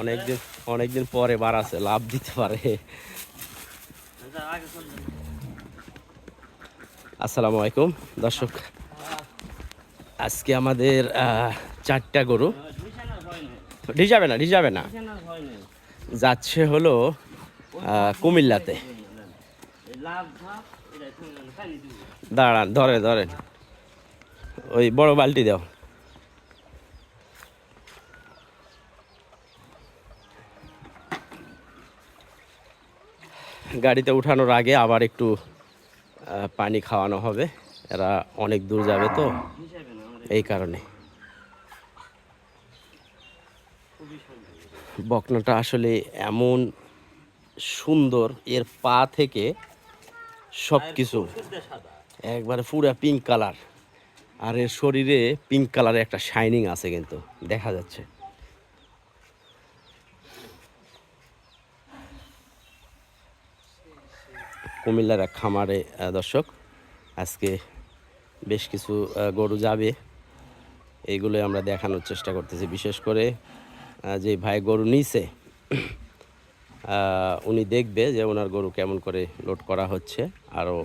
অনেকদিন অনেকদিন পরে বার আছে, লাভ দিতে পারে। আসসালামু আলাইকুম, দর্শক। আজকে আমাদের চারটা গরু। ঢিজাবে না ঢিজাবে না। যাচ্ছে হলো কুমিল্লাতে। দাঁড়ান, ধরে ধরেন ওই বড় বালতি দাও। গাড়িতে উঠানোর আগে আবার একটু পানি খাওয়ানো হবে। এরা অনেক দূর যাবে তো, এই কারণে। বকনাটা আসলে এমন সুন্দর, এর পা থেকে সব কিছু একবারে পুরা পিঙ্ক কালার আর এর শরীরে পিঙ্ক কালারের একটা শাইনিং আছে কিন্তু দেখা যাচ্ছে। কুমিল্লার এক খামারে দর্শক আজকে বেশ কিছু গরু যাবে। এইগুলোই আমরা দেখানোর চেষ্টা করতেছি। বিশেষ করে যে ভাই গরু নিছে উনি দেখবে যে ওনার গরু কেমন করে লোড করা হচ্ছে, আরও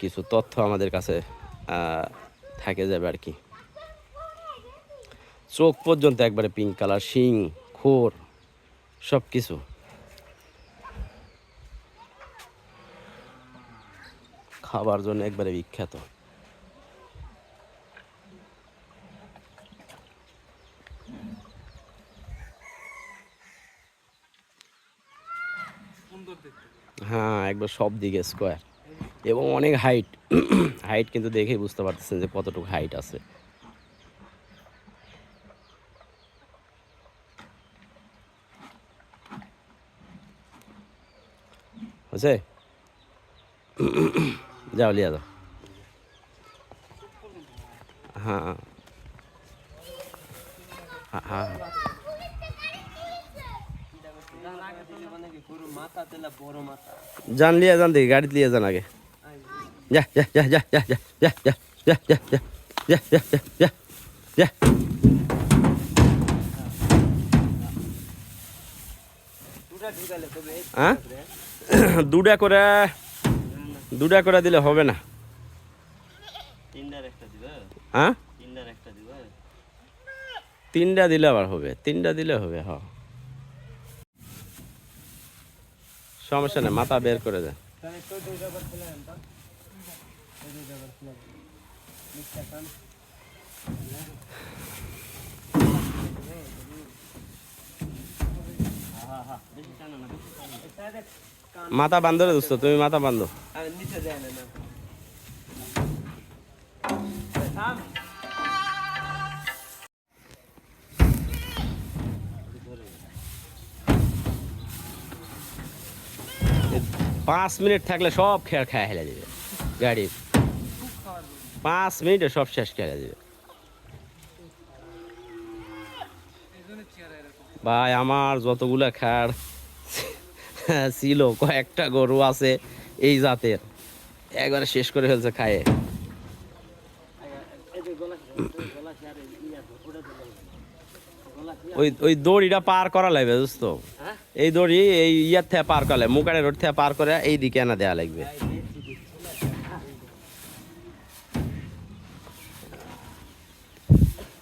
কিছু তথ্য আমাদের কাছে থাকে যাবে আর কি। চোখ পর্যন্ত একবারে পিঙ্ক কালার শিং, খোর সব কিছু খাবার জন্য একবারে বিখ্যাত। হ্যাঁ একবার সব দিকে স্কোয়ার এবং অনেক হাইট হাইট কিন্তু দেখেই বুঝতে পারতেছেন যে কতটুকু হাইট আছে। হয়েছে? যাও, লিয়া যাও হ্যাঁ হ্যাঁ। হ্যাঁ যান লিয়া যান দেখি গাড়িতে লিয়ে যান আগে যা যা যা যা যা যা যা যা যা যা যা যা যা যা যা যা হ্যাঁ দুটা করে দুটা করে দিলে হবে না হ্যাঁ তিনটা দিলে আবার হবে তিনটা দিলে হবে হ সমস্যা নেই মাথা বের করে দেয় মাথা বান্ধো রে দোস্ত তুমি মাথা বান্ধো। পাঁচ মিনিট থাকলে সব খেয়াল খায় হেলে দেবে। গাড়ির পাঁচ মিনিটে সব শেষ খেলে দেবে। ভাই, আমার যতগুলা খাড় ছিল, কয়েকটা গরু আছে এই জাতের। একবারে শেষ করে ফেলছে খায়ে। ওই ওই দড়িটা পার করা লাগবে দোস্ত এই দড়ি এই ইয়ার থেকে পার করা লাগবে মুকারে রোড থেকে পার করে এই দিকে এনে দেওয়া লাগবে।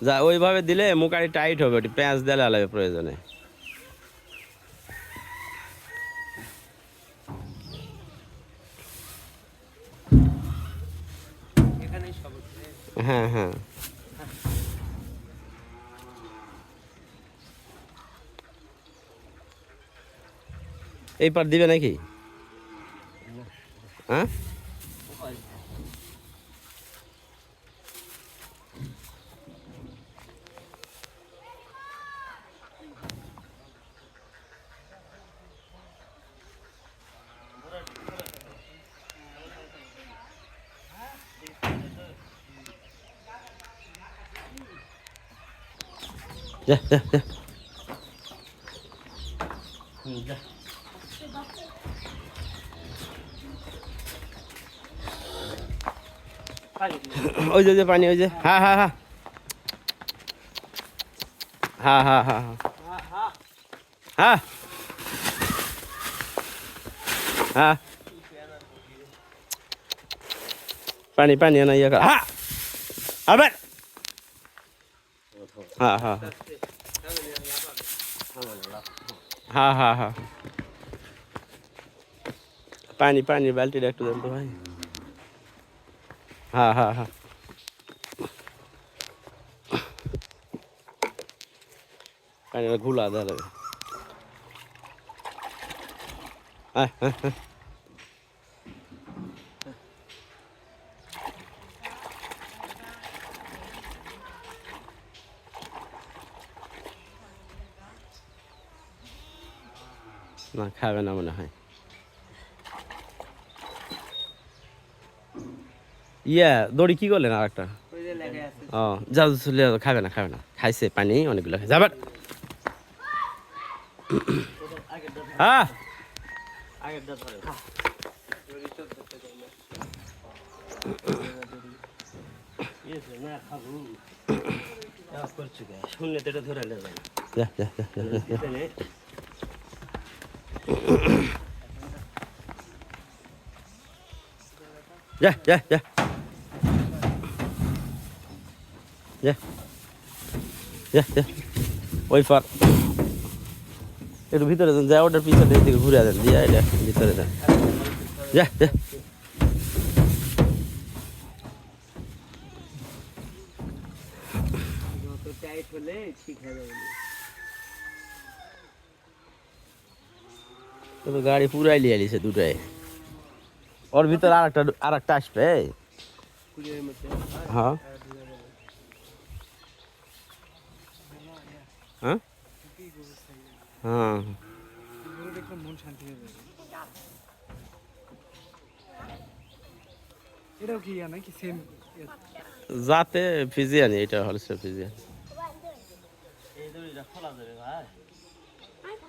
যা, ওইভাবে দিলে মুকারি টাইট হবে, ওটি প্যাঁচ দেওয়া লাগবে প্রয়োজনে। হ্যাঁ হ্যাঁ। এই পার দিবে নাকি? হ্যাঁ? যা যা যা। ওই যে ওই যে পানি ওই যে হ্যাঁ হ্যাঁ হ্যাঁ হ্যাঁ হ্যাঁ হ্যাঁ হ্যাঁ হ্যাঁ হ্যাঁ পানি পানি না ইয়ে কর হ্যাঁ আবার হ্যাঁ হ্যাঁ হ্যাঁ হ্যাঁ হ্যাঁ পানি পানি বালতিটা একটু দেন তো ভাই হ্যাঁ হ্যাঁ হ্যাঁ। পানিটা ঘুলা হ্যাঁ না খাবে না মনে হয়। ইয়া দড়ি কি করলেন আর একটা ও যা চলে খাবে না খাবে না। খাইছে পানি অনেকগুলো খাইছে। আবার হ্যাঁ শুনলে তো এটা ধরে নেবে যা যা যা যা, যা, যা। যা যা যা যা যা যা ওই ফার একটু ভিতরে দেন যা ওটার পিছনে দিকে ঘুরে দেন দিয়া এটা ভিতরে দেন যা যা যত টাইট হলে ঠিক হয়ে যাবে ও তো গাড়ি পুরাই লিয়ে লিছে দুটাই ওর ভিতরে আর একটা আর একটা আসবে কুড়ির মধ্যে হ্যাঁ হ্যাঁ? হ্যাঁ। যাতে ফিজিয়ানি এটা হলসে ফিজিয়ান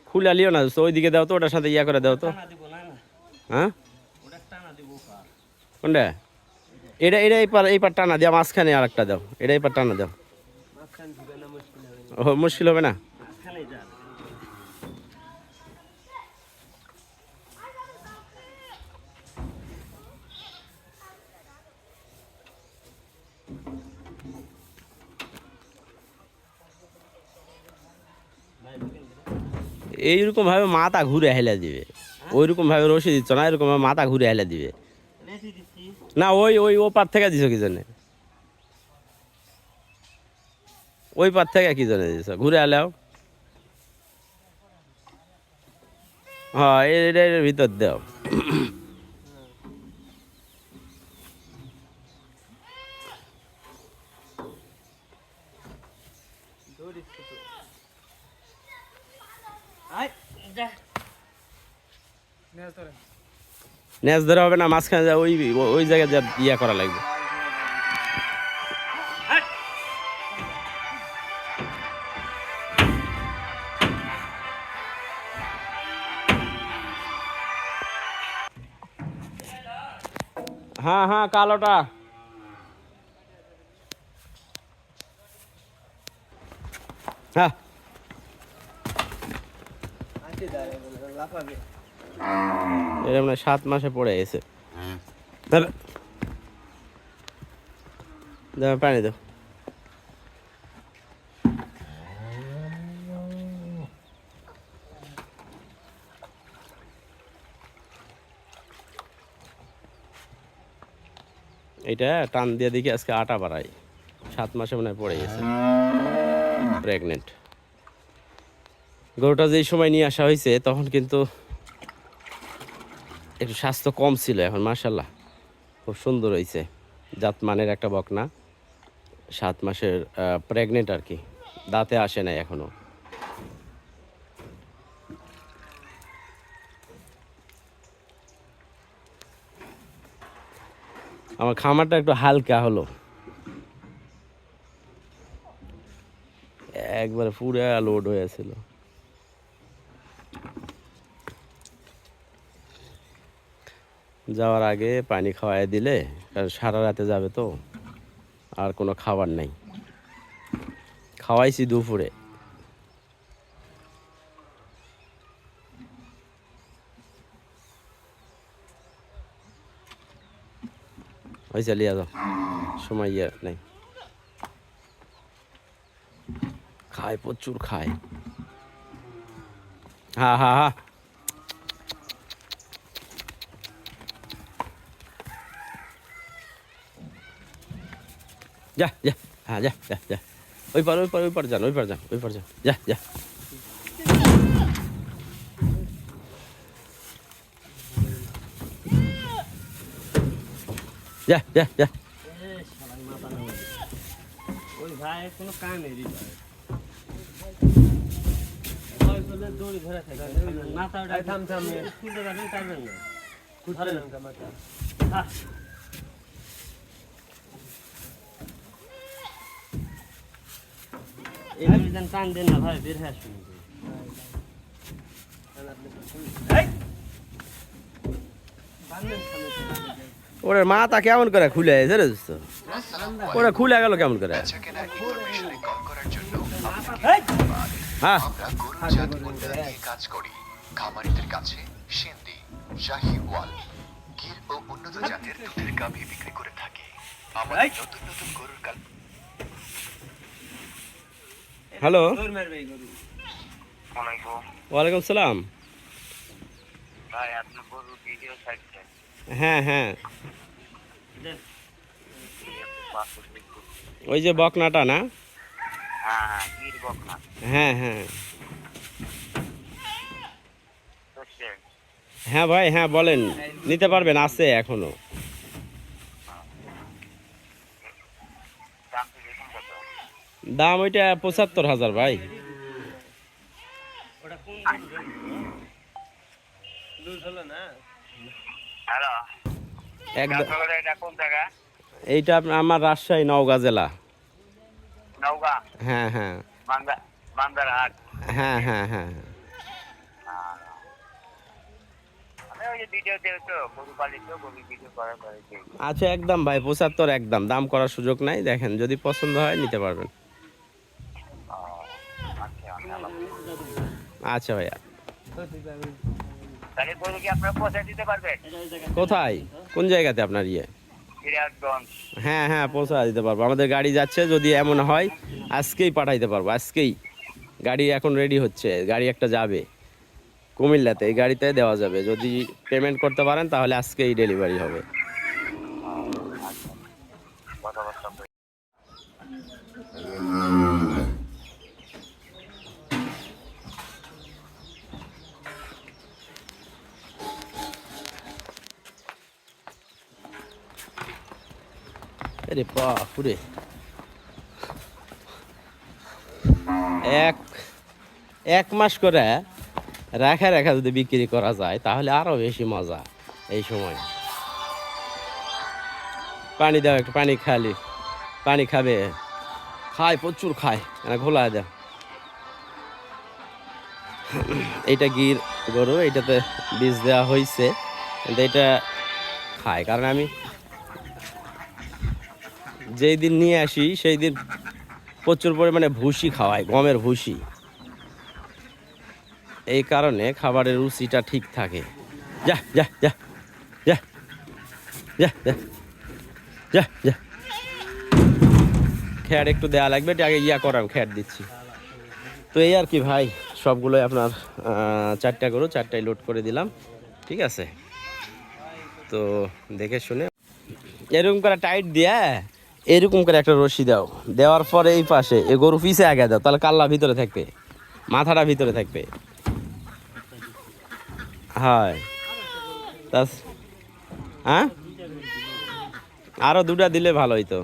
খোলা লিও না তো ওইদিকে দাও তো ওটার সাথে ইয়া করে দাও তো। হ্যাঁ? কোনটা? এটা এটা এই পার এই পার টানা দাও মাঝখানে আর একটা দাও। এটা এই পার টানা দাও মাঝখান ঢুকে না মুশকিল হবে ও মুশকিল হবে না? এইরকম ভাবে মাথা ঘুরে হেলে দিবে। ওইরকম ভাবে রসি দিচ্ছ না এরকম ভাবে মাথা ঘুরে হেলে দিবে। না, ওই ওই ও পার থেকে দিছো কি জন্য ওই পার থেকে কি জন্য দিছো ঘুরে এলাও। হ্যাঁ এটা এর ভিতর দাও। ন্যাচ ধরা হবে না মাঝখানে যা ওই ওই জায়গায় যা ইয়া করা লাগবে। হ্যাঁ হ্যাঁ কালোটা। হ্যাঁ। এরকম সাত মাসে পড়ে গেছে। হ্যাঁ। পানি দাও। এটা টান দিয়ে দেখি আজকে আটা বাড়াই। সাত মাসে মনে হয় পড়ে গেছে। প্রেগনেন্ট গরুটা যেই সময় নিয়ে আসা হয়েছে, তখন কিন্তু একটু স্বাস্থ্য কম ছিল এখন মার্শাল্লাহ খুব সুন্দর হয়েছে। জাত মানের একটা বকনা। সাত মাসের প্রেগনেন্ট আর কি। দাঁতে আসে নাই এখনও। আমার খামারটা একটু হালকা হলো। একবারে পুরা লোড হয়েছিল যাওয়ার আগে পানি খাওয়াই দিলে, কারণ সারা রাতে যাবে তো, আর কোনো খাবার নেই। খাওয়াইছি দুপুরে। ওই চালিয়ে যাও। সময় ইয়ে নেই। খায়, প্রচুর খায়। হ্যাঁ হ্যাঁ হ্যাঁ যা যা। হ্যাঁ যা যা যা। ওই পার ওই পার ওই পার যান, ওই পার যান, ওই পার যান। যা যা। যা যা যা ওই ভাই কোনো কামে দড়ি ধরে থাকে মাথা থাম থাম খুলতে পারবেন পারবেন না ধরে মাথা হ্যাঁ Elimizden kan denen var bir her şey. Ben de ওরে মাথা কেমন করে খুলে আছে রে দোস্ত ওরা খুলে গেল কেমন করে? হ্যাঁ। কাজ করি খামারিদের কাছে সিন্ধি শাহিওয়াল গির ও উন্নত জাতের দুধের গাভী বিক্রি করে থাকি আমাদের নতুন নতুন গরুর কাল হ্যালো। ওয়ালাইকুম। সালাম। ভাই আপনি গরুর ভিডিও ছাড়ছেন হ্যাঁ হ্যাঁ। ওই যে বকনাটা না? হ্যাঁ হ্যাঁ। হ্যাঁ ভাই হ্যাঁ বলেন। নিতে পারবেন, আছে এখনও। দাম ওইটা পঁচাত্তর হাজার ভাই। ওটা একদম। এইটা আমার রাজশাহী নওগাঁ জেলা। নওগাঁ? হ্যাঁ হ্যাঁ। বান্দারহাট। হ্যাঁ হ্যাঁ হ্যাঁ। আচ্ছা একদম ভাই পঁচাত্তর একদম। দাম করার সুযোগ নাই দেখেন যদি পছন্দ হয় নিতে পারবেন। আচ্ছা ভাইয়া। তাহলে গরু কি আপনারা পৌঁছে দিতে পারবেন? কোথায়? কোন জায়গাতে আপনার ইয়ে? সিরাজগঞ্জ। হ্যাঁ হ্যাঁ পৌঁছা দিতে পারব। আমাদের গাড়ি যাচ্ছে যদি এমন হয় আজকেই পাঠাইতে পারব আজকেই। গাড়ি এখন রেডি হচ্ছে গাড়ি একটা যাবে। কুমিল্লাতে এই গাড়িতে দেওয়া যাবে। যদি পেমেন্ট করতে পারেন তাহলে আজকেই ডেলিভারি হবে। আরে বাপুরে এক এক মাস করে রাখা রাখা যদি বিক্রি করা যায়, তাহলে আরও বেশি মজা এই সময়। পানি দাও একটু, পানি খালি পানি খাবে। খায় প্রচুর খায় ঘোলা দেও এইটা গির গরু, এইটাতে বীজ দেওয়া হয়েছে কিন্তু এটা খায় কারণ আমি যেই দিন নিয়ে আসি, সেই দিন প্রচুর পরিমাণে ভুসি খাওয়ায় গমের ভুসি। এই কারণে খাবারের রুচিটা ঠিক থাকে। যা যা যা যা যা যা যা খ্যাট একটু দেয়া লাগবে এটা আগে ইয়া করাম খ্যাট দিচ্ছি। তো এই আর কি ভাই, সবগুলোই আপনার চারটা গরু চারটায় লোড করে দিলাম, ঠিক আছে? তো দেখে শুনে। এরকম করে টাইট দিয়া এরকম করে একটা রশি দাও। দেওয়ার পরে এই পাশে, এ গরু পিছে আগে দাও, তাহলে কাল্লা ভিতরে থাকবে, মাথাটা ভিতরে থাকবে। হয়। হ্যাঁ? আরও দুটা দিলে ভালো হইতো।